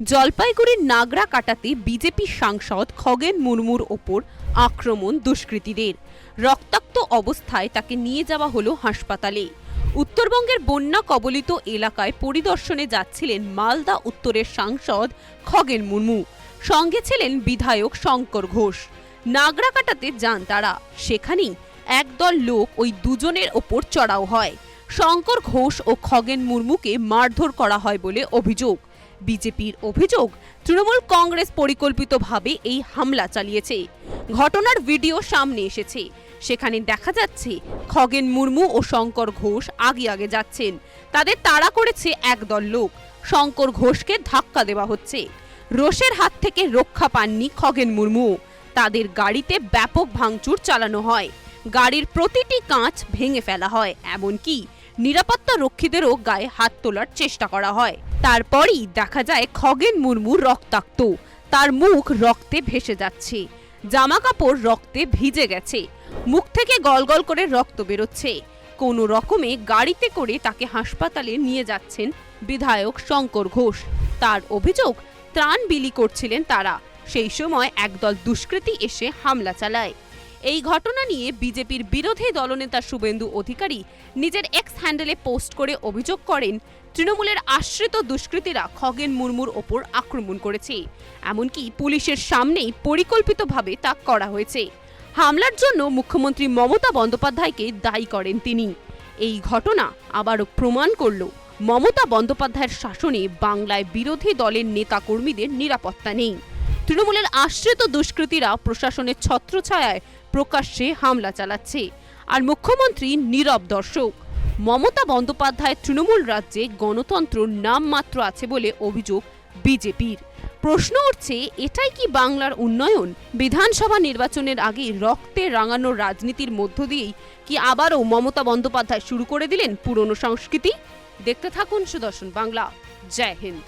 জলপাইগুড়ির নাগরা কাটাতে বিজেপি সাংসদ খগেন মুর্মুর ওপর আক্রমণ দুষ্কৃতীদের। রক্তাক্ত অবস্থায় তাকে নিয়ে যাওয়া হলো হাসপাতালে। উত্তরবঙ্গের বন্যা কবলিত এলাকায় পরিদর্শনে যাচ্ছিলেন মালদা উত্তরের সাংসদ খগেন মুর্মু। সঙ্গে ছিলেন বিধায়ক শঙ্কর ঘোষ। নাগরা কাটাতে যান তারা। সেখানেই একদল লোক ওই দুজনের ওপর চড়াও হয়। শঙ্কর ঘোষ ও খগেন মুর্মুকে মারধর করা হয় বলে অভিযোগ। বিজেপির অভিযোগ, তৃণমূল কংগ্রেস পরিকল্পিতভাবে এই হামলা চালিয়েছে। ঘটনার ভিডিও সামনে এসেছে। সেখানে দেখা যাচ্ছে, খগেন মুর্মু ও শঙ্কর ঘোষ আগে আগে যাচ্ছেন। তাদের তাড়া করেছে একদল লোক। শঙ্কর ঘোষকে ধাক্কা দেওয়া হচ্ছে। রোষের হাত থেকে রক্ষা পাননি খগেন মুর্মু। তাদের গাড়িতে ব্যাপক ভাঙচুর চালানো হয়। গাড়ির প্রতিটি কাঁচ ভেঙে ফেলা হয়। এমনকি নিরাপত্তা রক্ষীদেরও গায়ে হাত তোলার চেষ্টা করা হয়। তারপরই দেখা যায় খগেন মুর্মু রক্তাক্ত। তার মুখ রক্তে ভেসে যাচ্ছে। জামা কাপড় রক্তে ভিজে গেছে। মুখ থেকে গলগল করে রক্ত বেরোচ্ছে। কোনো রকমে গাড়িতে করে তাকে হাসপাতালে নিয়ে যাচ্ছেন বিধায়ক শঙ্কর ঘোষ। তার অভিযোগ, ত্রাণ বিলি করছিলেন তারা। সেই সময় একদল দুষ্কৃতী এসে হামলা চালায়। এই ঘটনা নিয়ে বিজেপির বিরোধী দলনেতা শুভেন্দু অধিকারী নিজের এক্স হ্যান্ডেলে পোস্ট করে অভিযোগ করেন, তৃণমূলের আশ্রিত দুষ্কৃতীরা খগেন মুর্মুর ওপর আক্রমণ করেছে। এমনকি পুলিশের সামনেই পরিকল্পিতভাবে তা করা হয়েছে। হামলার জন্য মুখ্যমন্ত্রী মমতা বন্দ্যোপাধ্যায়কে দায়ী করেন তিনি। এই ঘটনা আবারও প্রমাণ করল, মমতা বন্দ্যোপাধ্যায়ের শাসনে বাংলায় বিরোধী দলের নেতাকর্মীদের নিরাপত্তা নেই। তৃণমূলের আশ্রিত দুষ্কৃতীরা প্রশাসনের ছত্রছায়ায় প্রকাশ্যে হামলা চালাচ্ছে। আর মুখ্যমন্ত্রী নীরব দর্শক। মমতা বন্দ্যোপাধ্যায় তৃণমূল রাজ্যে গণতন্ত্র নামমাত্র আছে বলে অভিযোগ বিজেপির। প্রশ্ন উঠছে, এটাই কি বাংলার উন্নয়ন? বিধানসভা নির্বাচনের আগে রক্তে রাঙানো রাজনীতির মধ্য দিয়েই কি আবারও মমতা বন্দ্যোপাধ্যায় শুরু করে দিলেন পুরনো সংস্কৃতি? দেখতে থাকুন সুদর্শন বাংলা। জয় হিন্দ।